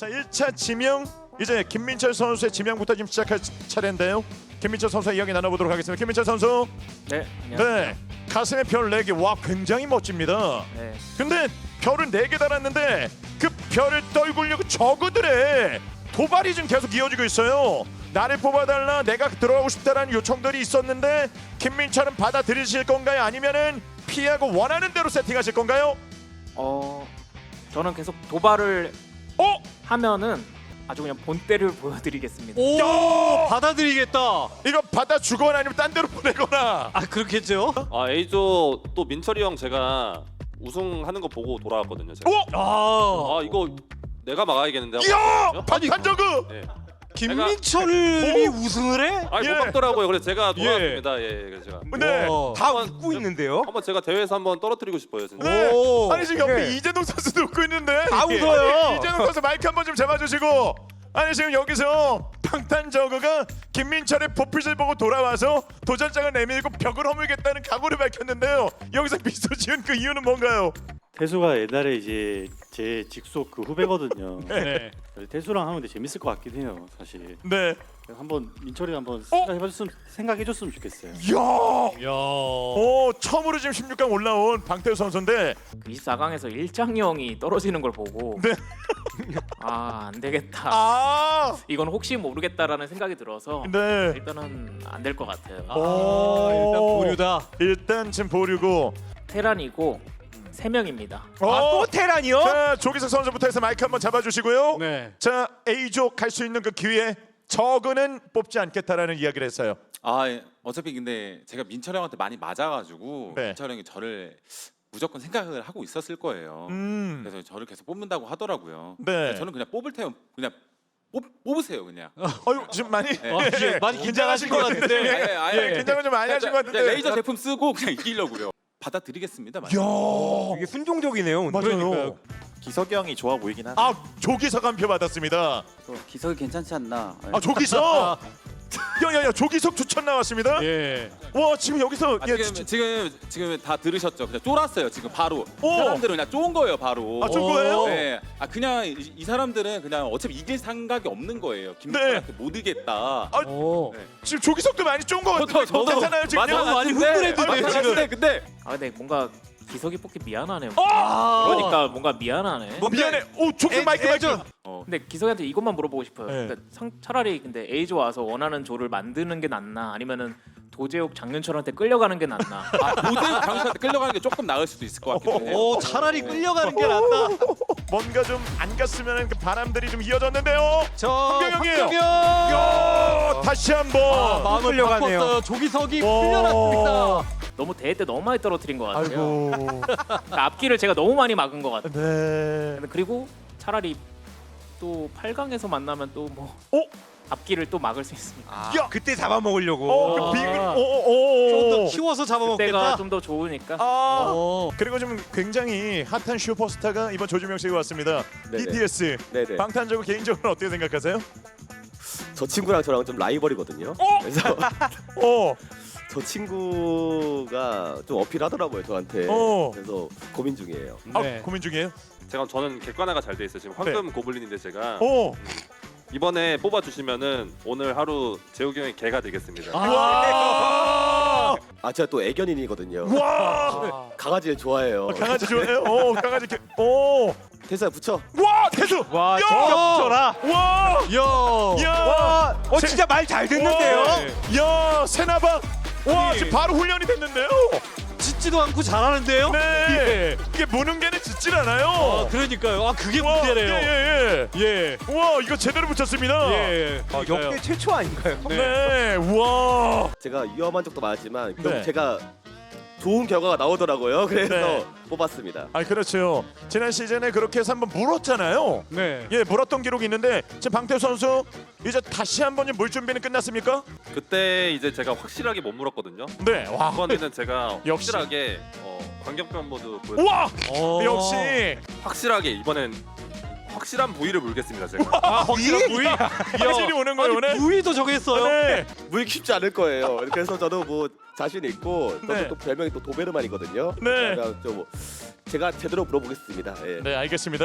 자 1차 지명 이제 김민철 선수의 지명부터 지금 시작할 차례인데요. 김민철 선수 이야기 나눠보도록 하겠습니다. 김민철 선수, 네. 안녕하세요. 네 가슴에 별 4개, 와 굉장히 멋집니다. 네. 근데 별을 4개 달았는데 그 별을 떨구려고 저그들의 도발이 지금 계속 이어지고 있어요. 나를 뽑아달라, 내가 들어가고 싶다라는 요청들이 있었는데 김민철은 받아들이실 건가요? 아니면은 피하고 원하는 대로 세팅하실 건가요? 어 저는 계속 도발을 어? 하면은 아주 그냥 본때를 보여드리겠습니다. 오 야! 받아들이겠다. 이거 받아 주거나 아니면 딴 데로 보내거나 아 그렇겠죠. 아 A조 또 민철이 형 제가 우승하는 거 보고 돌아왔거든요. 제가. 오! 아 아 이거 내가 막아야겠는데. 이야! 어? 박한저그! 네. 김민철이 우승을 해? 아니 예. 못 막더라고요. 그래서 제가 돌아왔습니다. 예, 예. 그래서 제가 네. 와. 다 한번 웃고 있는데요. 한번 제가 대회에서 한번 떨어뜨리고 싶어요. 진짜. 네. 오. 아니 지금 옆에 네. 이재동 선수도 웃고 있는데 다 웃어요. 이재동 선수 마이크 한번 좀 잡아주시고 아니 지금 여기서 방탄저그가 김민철의 보핏을 보고 돌아와서 도전장을 내밀고 벽을 허물겠다는 각오를 밝혔는데요 여기서 미소 지은 그 이유는 뭔가요? 태수가 옛날에 이제 제 직속 그 후배거든요. 네. 태수랑 하면 되게 재밌을 것 같긴 해요, 사실. 네. 한번 민철이 한번 어? 생각해봤으면 생각해줬으면 좋겠어요. 이야 야. 오 처음으로 지금 16강 올라온 방태우 선수인데 그 24강에서 일장형이 떨어지는 걸 보고 네. 아 안 되겠다. 아 이건 혹시 모르겠다라는 생각이 들어서 네. 일단은 안 될 것 같아요. 아 일단 보류다. 일단 지금 보류고 테란이고 세 명입니다. 아또 테란이요? 자 조기석 선수부터 해서 마이크 한번 잡아주시고요 네. 자 A조 갈 수 있는 그 기회에 저그는 뽑지 않겠다라는 이야기를 했어요. 아 예. 어차피 근데 제가 민철 형한테 많이 맞아가지고 네. 민철 형이 저를 무조건 생각을 하고 있었을 거예요. 음. 그래서 저를 계속 뽑는다고 하더라고요. 네. 저는 그냥 뽑을 테면 그냥 뽑, 뽑으세요 그냥. 어유 지금 많이 네. 아, 예, 많이 긴장하신 것 같은데. 아예 아예 예, 긴장을 좀 많이 하신 것 같은데. 레이저 제품 쓰고 그냥 이기려고요. 받아드리겠습니다. 맞아요. 야 이게 순종적이네요. 오늘. 맞아요. 기석이 형이 좋아 보이긴 하네. 아 조기석 한 표 받았습니다. 기석이 괜찮지 않나? 아 조기석. 야야야 조기석 추천 나왔습니다. 예. 와 지금 여기서 아, 예, 지금 진짜- 지금 지금 다 들으셨죠? 그냥 쫄았어요 지금 바로. 오! 사람들은 그냥 쫀 거예요 바로. 아, 쫀 거예요? 네. 아 그냥 이, 이 사람들은 그냥 어차피 이길 생각이 없는 거예요. 김민철한테 못 이겠다. 아, 오. 네. 지금 조기석도 많이 쫀거 저도 같은데 괜찮아요 지금? 맞아요. 많이 근데- 흥분했는데, 맞아요. 지금. 근데 근데 아 근데 뭔가 기석이 뽑기 미안하네요. 아! 그러니까 뭔가 미안하네. 뭐 미안해. 오 조기석 마이크 마이크. 근데 기석이한테 이것만 물어보고 싶어요. 네. 그러니까 상, 차라리 근데 A조 와서 원하는 조를 만드는 게 낫나 아니면은 도재욱 장윤철한테 끌려가는 게 낫나? 아 도대욱 장수한테 끌려가는 게 조금 나을 수도 있을 것 같긴 해요. 오 차라리 끌려가는 게 낫다. 뭔가 좀 안 갔으면 그 바람들이 좀 이어졌는데요. 저 황경영이에요. 야 다시 한번. 아, 마음을 끌려가네요. 바꿨어요. 조기석이 와. 끌려났습니다. 너무 대회 때 너무 많이 떨어뜨린 것 같아요. 아이고. 그러니까 앞길을 제가 너무 많이 막은 것 같아요. 네. 그리고 차라리 또 8강에서 만나면 또 뭐 어? 앞길을 또 막을 수 있습니다. 아, 야! 그때 잡아먹으려고. 어, 그 아. 비글. 좀더 오오오. 키워서 때가 잡아먹겠다. 좀 더 좋으니까. 아. 오. 그리고 지금 굉장히 핫한 슈퍼스타가 이번 조주명 씨가 왔습니다. 네네. BTS. 네네. 방탄적으로 개인적으로 어떻게 생각하세요? 저 친구랑 저랑 좀 라이벌이거든요. 그래서 어. 저 친구가 좀 어필하더라고요 저한테. 어. 그래서 고민 중이에요. 아, 네. 고민 중이에요. 제가 저는 객관화가 잘 돼 있어요. 지금 황금 고블린인데 제가 어. 이번에 뽑아 주시면은 오늘 하루 재욱이 형이 개가 되겠습니다. 와! 아 제가 또 애견인이거든요. 와! 강아지를 좋아해요. 강아지 좋아해요? 어, 강아지 개. 어. 태수야 붙여. 와, 태수. 와 야! 진짜 붙여라. 와! 야. 야! 와, 어 제- 진짜 말 잘 듣는데요. 와! 야, 세나방. 와, 아니. 지금 바로 훈련이 됐는데요. 짖지도 않고 잘하는데요. 네. 이게 무는 개는 짖질 않아요. 아, 그러니까요. 아 그게 와, 문제래요. 예, 예, 예. 예. 와, 이거 제대로 붙였습니다. 예. 아, 역대 최초 아닌가요? 네. 와. 제가 위험한 적도 많았지만 좀 네. 제가 좋은 결과가 나오더라고요. 그래서 네. 뽑았습니다. 아, 그렇죠. 지난 시즌에 그렇게 해서 한번 물었잖아요. 네. 예, 물었던 기록이 있는데 지금 방태 선수 이제 다시 한번 좀물 준비는 끝났습니까? 그때 이제 제가 확실하게 못 물었거든요. 네. 와. 이번에는 제가 역시. 확실하게 어, 광경변 모드 보여 우와! 어. 역시 확실하게 이번엔 확실한 부위를 물겠습니다. 제가. 아, 확실한 부위. 확실히 오는 거예요, 오늘. 부위도 정했어요. 네. 물기 쉽지 않을 거예요. 그래서 저도 뭐 자신 있고 저도 네. 또 별명이 또 도베르만이거든요. 네. 좀 제가 제대로 물어보겠습니다. 예. 네, 알겠습니다.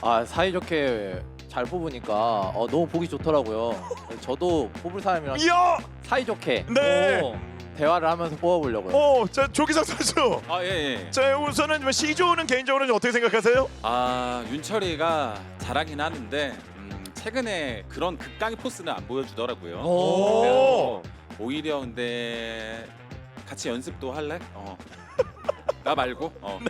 아 사이좋게 잘 뽑으니까 어, 너무 보기 좋더라고요. 저도 뽑을 사람이랑 이야, 사이좋게 네. 오. 대화를 하면서 뽑아보려고요. 오, 자 조기석 선수. 아 예. 예. 자 우선은 뭐 C조는 개인적으로 는 어떻게 생각하세요? 아 윤철이가 잘하긴 하는데 음, 최근에 그런 극강의 포스는 안 보여주더라고요. 오. 그래서 오히려 근데 같이 연습도 할래? 어. 나 말고. 어.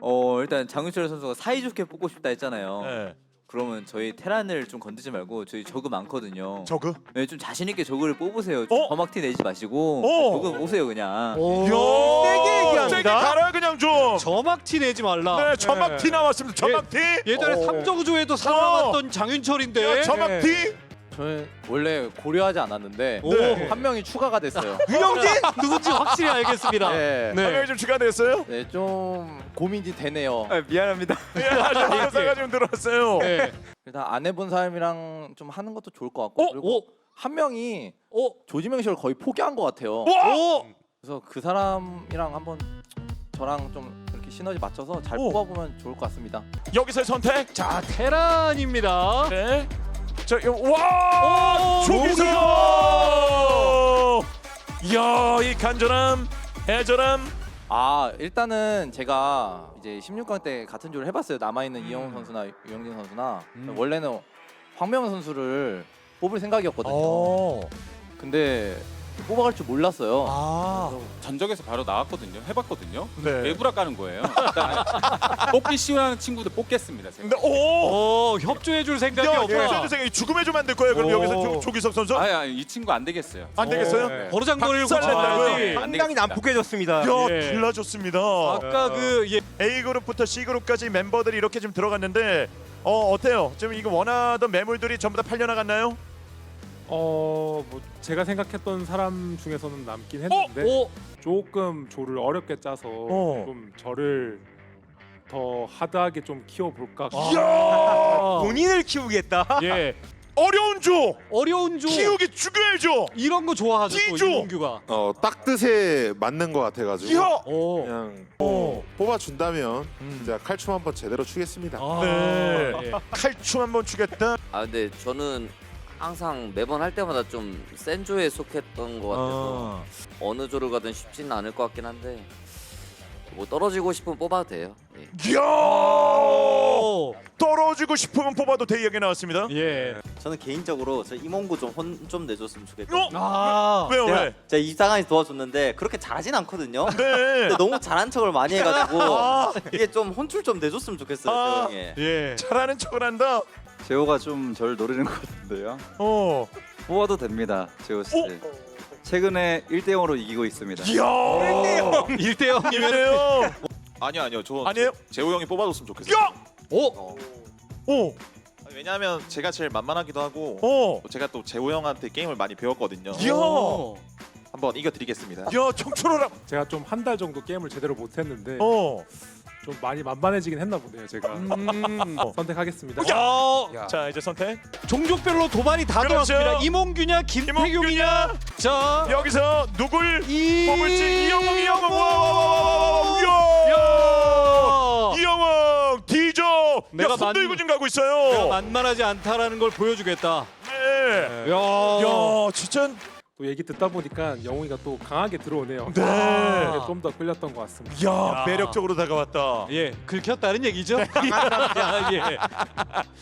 어 일단 장윤철 선수가 사이좋게 뽑고 싶다 했잖아요. 네. 그러면 저희 테란을 좀 건드지 말고 저희 저그 많거든요. 저그. 네, 좀 자신 있게 저그를 뽑으세요. 어? 범악티 내지 마시고 어? 저그 오세요 그냥. 오. 세게 얘기합니다. 세게 가라 그냥 좀. 저막 티 내지 말라. 네, 저막 티 나왔습니다. 저막 티. 예전에 어. 삼저구조에도 살아남았던 장윤철인데. 야, 저막 티. 저는 원래 고려하지 않았는데 네. 한 명이 추가가 됐어요. 유영진 누군지 확실히 알겠습니다. 네. 한 명이 좀 추가됐어요. 네, 좀 고민이 되네요. 아, 미안합니다. 예, 조사가 좀 들어왔어요. 네. 일단 안 해본 사람이랑 좀 하는 것도 좋을 것 같고 어? 그리고 오. 한 명이 오. 조지명식을 거의 포기한 것 같아요. 오. 그래서 그 사람이랑 한번 저랑 좀 이렇게 시너지 맞춰서 잘 오. 뽑아보면 좋을 것 같습니다. 여기서의 선택. 자 테란입니다. 네. 자, 요- 와! 조기석! 이야, 이 간절함, 애절함. 아 일단은 제가 이제 16강 때 같은 조를 해봤어요. 남아 있는 음. 이영훈 선수나 유영진 선수나 원래는 황명훈 선수를 뽑을 생각이었거든요. 어. 근데 뽑아갈 줄 몰랐어요. 아. 전적에서 바로 나왔거든요. 해봤거든요. 네. 외부라 까는 거예요. 일단 뽑기 쉬워하는 친구들 뽑겠습니다. 제가. 근데 오! 오 협조해줄 생각이 야, 없다. 여기서 생각이 죽음에 좀 만들 거예요. 그럼 오. 여기서 조, 조기석 선수? 아니, 아니 이 친구 안 되겠어요. 안 되겠어요? 네. 버르장머리를 박살낸다고요? 고쳐야지. 안 상당히 되겠습니다. 난폭해졌습니다. 야, 예. 빌라줬습니다. 아까 그 예. A 그룹부터 C 그룹까지 멤버들이 이렇게 좀 들어갔는데 어 어때요? 지금 이거 원하던 매물들이 전부 다 팔려 나갔나요? 어, 뭐 제가 생각했던 사람 중에서는 남긴 했는데 오. 조금 조를 어렵게 짜서 어. 좀 저를 더 하드하게 좀 키워볼까. 이야! 본인을 키우겠다. 예, 어려운 조 어려운 조. 키우기 죽여야죠. 이런 거 좋아하죠 또. 이몽규가. 어, 딱 뜻에 맞는 것 같아가지고 이야! 오. 그냥 어. 뽑아준다면 제가 칼춤 한번 제대로 추겠습니다. 아, 네. 예. 칼춤 한번 추겠다. 아 근데 저는 항상 매번 할 때마다 좀 센 조에 속했던 것 같아서 어느 조를 가든 쉽지는 않을 것 같긴 한데 뭐 떨어지고 싶으면 뽑아도 돼요. 예. 오. 떨어지고 싶으면 뽑아도 돼 이야기 나왔습니다. 예. 저는 개인적으로 저 이몽구 좀 혼 좀 내줬으면 좋겠고. 어? 아. 왜요 왜? 제가 이상한에 도와줬는데 그렇게 잘하진 않거든요. 네. 근데 너무 잘한 척을 많이 해가지고 이게 좀 혼출 좀 내줬으면 좋겠어요. 아. 형이. 예. 잘하는 척을 한다. 재호가 좀 저를 노리는 것 같은데요. 어. 뽑아도 됩니다, 재호 씨. 오. 최근에 1대 0으로 이기고 있습니다. 이야! 1대 0이면 이래요. 아니요 아니요 저 아니에요? 재호 형이 뽑아줬으면 좋겠어요. 야! 오. 오. 왜냐하면 제가 제일 만만하기도 하고 어. 제가 또 재호 형한테 게임을 많이 배웠거든요. 이야! 한번 이겨드리겠습니다. 야, 청춘어라. 제가 좀 한 달 정도 게임을 제대로 못했는데 어. 좀 많이 만만해지긴 했나 보네요. 제가 음. 선택하겠습니다. 야. 자, 이제 선택. 종족별로 도발이 다 그렇죠. 들어왔습니다. 이몽규냐 김태균이냐. 자. 여기서 누굴 이 뽑을지 이영웅 이영웅 와 와 와 와와 야. 이영웅 D조 내가 야 손들고 만- 지금 가고 내가 있어요. 만만하지 않다라는 걸 보여주겠다. 네. 야. 야, 진짜 또 얘기 듣다 보니까 영웅이가 또 강하게 들어오네요. 네. 아, 좀더 끌렸던 것 같습니다. 야, 매력적으로 다가왔다. 예, 긁혔다는 얘기죠. 야, 예.